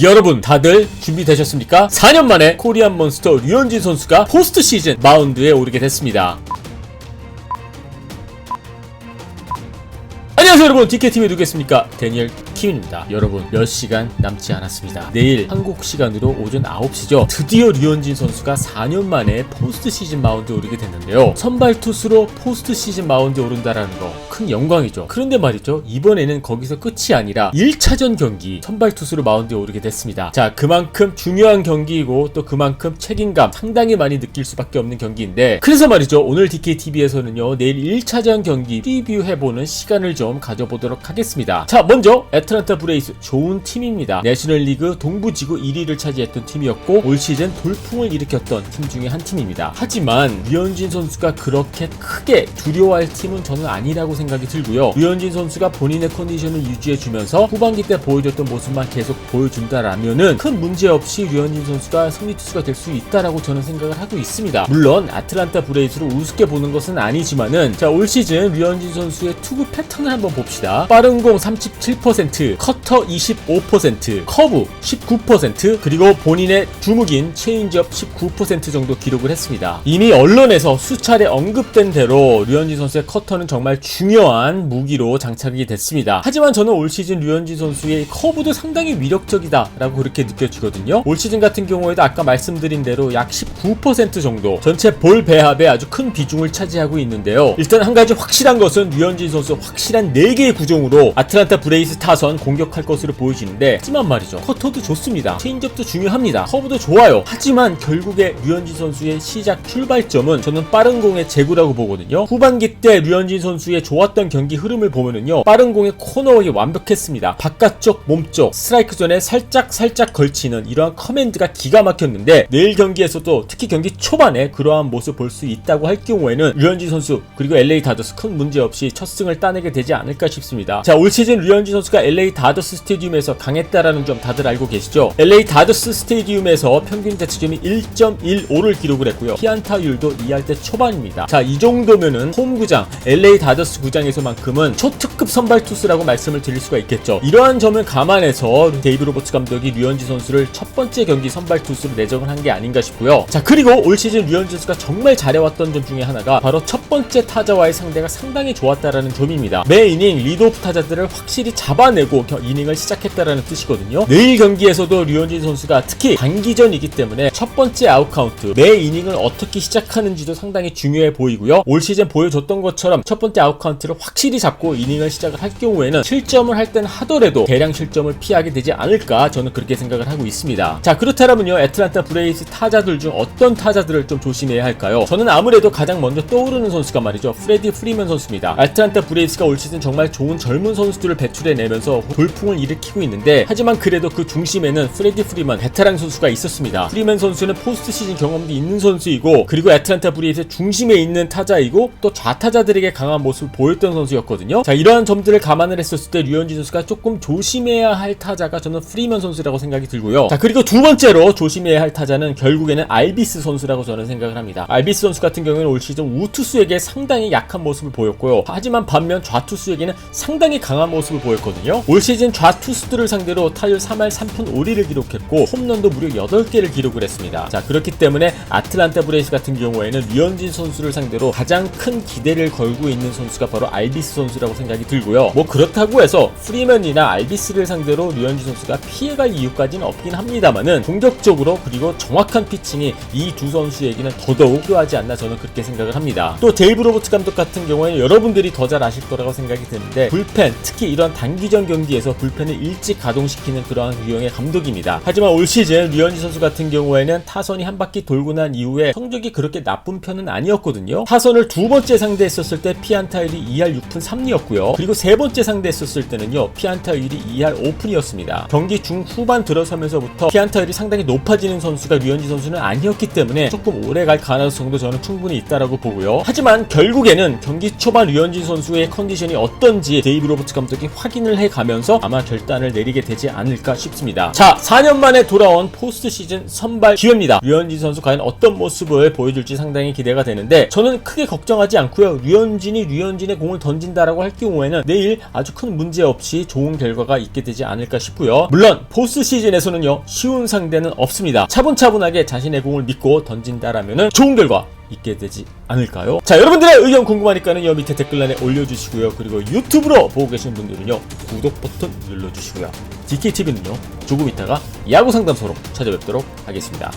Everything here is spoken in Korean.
여러분 다들 준비되셨습니까? 4년 만에 코리안 몬스터 류현진 선수가 포스트 시즌 마운드에 오르게 됐습니다. 안녕하세요 여러분 DKTV에 누구겠습니까? 데니엘 킴입니다. 여러분 몇 시간 남지 않았습니다. 내일 한국 시간으로 오전 9시죠. 드디어 류현진 선수가 4년 만에 포스트 시즌 마운드에 오르게 됐는데요. 선발 투수로 포스트 시즌 마운드에 오른다라는 거 큰 영광이죠. 그런데 말이죠. 이번에는 거기서 끝이 아니라 1차전 경기 선발 투수로 마운드에 오르게 됐습니다. 자, 그만큼 중요한 경기이고 또 그만큼 책임감 상당히 많이 느낄 수밖에 없는 경기인데 그래서 말이죠. 오늘 DKTV에서는요. 내일 1차전 경기 리뷰해보는 시간을 좀 가져보도록 하겠습니다. 자, 먼저 애 틀란타 브레이스 좋은 팀입니다. 내셔널리그 동부지구 1위를 차지했던 팀이었고 올 시즌 돌풍을 일으켰던 팀 중에 한 팀입니다. 하지만 류현진 선수가 그렇게 크게 두려워할 팀은 저는 아니라고 생각이 들고요. 류현진 선수가 본인의 컨디션을 유지해주면서 후반기 때 보여줬던 모습만 계속 보여준다라면은 큰 문제 없이 류현진 선수가 승리 투수가 될 수 있다라고 저는 생각을 하고 있습니다. 물론 아틀란타 브레이스를 우습게 보는 것은 아니지만은 자 올 시즌 류현진 선수의 투구 패턴을 한번 봅시다. 빠른 공 37%, 커터 25%, 커브 19% 그리고 본인의 주무기인 체인지업 19% 정도 기록을 했습니다. 이미 언론에서 수차례 언급된 대로 류현진 선수의 커터는 정말 중요한 무기로 장착이 됐습니다. 하지만 저는 올 시즌 류현진 선수의 커브도 상당히 위력적이다라고 그렇게 느껴지거든요. 올 시즌 같은 경우에도 아까 말씀드린 대로 약 19% 정도 전체 볼 배합에 아주 큰 비중을 차지하고 있는데요. 일단 한 가지 확실한 것은 류현진 선수 확실한 4개의 구종으로 아틀란타 브레이스 타선 공격할 것으로 보여지는데 하지만 말이죠. 커터도 좋습니다. 체인지업도 중요합니다. 커브도 좋아요. 하지만 결국에 류현진 선수의 시작 출발점은 저는 빠른 공의 제구라고 보거든요. 후반기 때 류현진 선수의 좋았던 경기 흐름을 보면은요. 빠른 공의 코너워이 완벽했습니다. 바깥쪽 몸쪽 스트라이크 존에 살짝 살짝 걸치는 이러한 커맨드가 기가 막혔는데 내일 경기에서도 특히 경기 초반에 그러한 모습 볼 수 있다고 할 경우에는 류현진 선수 그리고 LA 다저스 큰 문제 없이 첫 승을 따내게 되지 않을까 싶습니다. 자 올 시즌 류현진 선수가 LA 다저스 스테디움에서 강했다라는 점 다들 알고 계시죠? LA 다저스 스테디움에서 평균 자체점이 1.15를 기록을 했고요. 피안타율도 2할 때 초반입니다. 자 이 정도면은 홈구장 LA 다저스 구장에서만큼은 초특급 선발 투수라고 말씀을 드릴 수가 있겠죠. 이러한 점을 감안해서 데이브 로버츠 감독이 류현진 선수를 첫 번째 경기 선발 투수로 내정을 한 게 아닌가 싶고요. 자 그리고 올 시즌 류현진 선수가 정말 잘해왔던 점 중에 하나가 바로 첫 번째 타자와의 상대가 상당히 좋았다라는 점입니다. 매 이닝 리드오프 타자들을 확실히 잡아내고 겨- 이닝을 시작했다라는 뜻이거든요. 내일 경기에서도 류현진 선수가 특히 단기전이기 때문에 첫 번째 아웃 카운트 매 이닝을 어떻게 시작하는지도 상당히 중요해 보이고요. 올 시즌 보여줬던 것처럼 첫 번째 아웃 카운트를 확실히 잡고 이닝을 시작을 할 경우에는 실점을 할땐 하더라도 대량 실점을 피하게 되지 않을까 저는 그렇게 생각을 하고 있습니다. 자 그렇다면요 애틀란타 브레이스 타자들 중 어떤 타자들을 좀 조심해야 할까요? 저는 아무래도 가장 먼저 떠오르는 선수 가 말이죠 프레디 프리먼 선수입니다. 애틀란타 브레이스가 올 시즌 정말 좋은 젊은 선수들을 배출해내면서 돌풍을 일으키고 있는데 하지만 그래도 그 중심에는 프레디 프리먼 베테랑 선수가 있었습니다. 프리먼 선수는 포스트 시즌 경험도 있는 선수이고 그리고 애틀란타 브레이스의 중심에 있는 타자이고 또 좌타자들에게 강한 모습을 보였던 선수였거든요. 자 이러한 점들을 감안을 했었을 때 류현진 선수가 조금 조심해야 할 타자가 저는 프리먼 선수라고 생각이 들고요. 자 그리고 두 번째로 조심해야 할 타자는 결국에는 알비스 선수라고 저는 생각을 합니다. 알비스 선수 같은 경우에는 올 시즌 우투수에게 상당히 약한 모습을 보였고요. 하지만 반면 좌투수에게는 상당히 강한 모습을 보였거든요. 올 시즌 좌투수들을 상대로 타율 3할 3푼 5리를 기록했고 홈런도 무려 8개를 기록을 했습니다. 자 그렇기 때문에 아틀란타 브레이스 같은 경우에는 류현진 선수를 상대로 가장 큰 기대를 걸고 있는 선수가 바로 알비스 선수라고 생각이 들고요. 뭐 그렇다고 해서 프리맨이나 알비스를 상대로 류현진 선수가 피해갈 이유까지는 없긴 합니다만은 공격적으로 그리고 정확한 피칭이 이 두 선수에게는 더더욱 필요하지 않나 저는 그렇게 생각을 합니다. 또 데이브 로버츠 감독 같은 경우에는 여러분들이 더 잘 아실 거라고 생각이 드는데 불펜 특히 이런 단기전 경기에서 불펜을 일찍 가동시키는 그러한 유형의 감독입니다. 하지만 올 시즌 류현진 선수 같은 경우에는 타선이 한 바퀴 돌고 난 이후에 성적이 그렇게 나쁜 편은 아니었거든요. 타선을 두 번째 상대했었을 때 피안타율이 2할 6푼 3리였고요. 그리고 세 번째 상대했었을 때는요 피안타율이 2할 5푼이었습니다. 경기 중 후반 들어서면서부터 피안타율이 상당히 높아지는 선수가 류현진 선수는 아니었기 때문에 조금 오래 갈 가능성도 저는 충분히 있다라고 보고요. 하지만 하지만 결국에는 경기 초반 류현진 선수의 컨디션이 어떤지 데이브 로버츠 감독이 확인을 해가면서 아마 결단을 내리게 되지 않을까 싶습니다. 자, 4년 만에 돌아온 포스트 시즌 선발 기회입니다. 류현진 선수 과연 어떤 모습을 보여줄지 상당히 기대가 되는데 저는 크게 걱정하지 않고요. 류현진이 류현진의 공을 던진다라고 할 경우에는 내일 아주 큰 문제 없이 좋은 결과가 있게 되지 않을까 싶고요. 물론 포스트 시즌에서는요 쉬운 상대는 없습니다. 차분차분하게 자신의 공을 믿고 던진다라면은 좋은 결과 있게 되지 않을까요? 자 여러분들의 의견 궁금하니까는 여 밑에 댓글란에 올려주시고요. 그리고 유튜브로 보고 계신 분들은요 구독 버튼 눌러주시고요. DKTV는요 조금 있다가 야구 상담소로 찾아뵙도록 하겠습니다.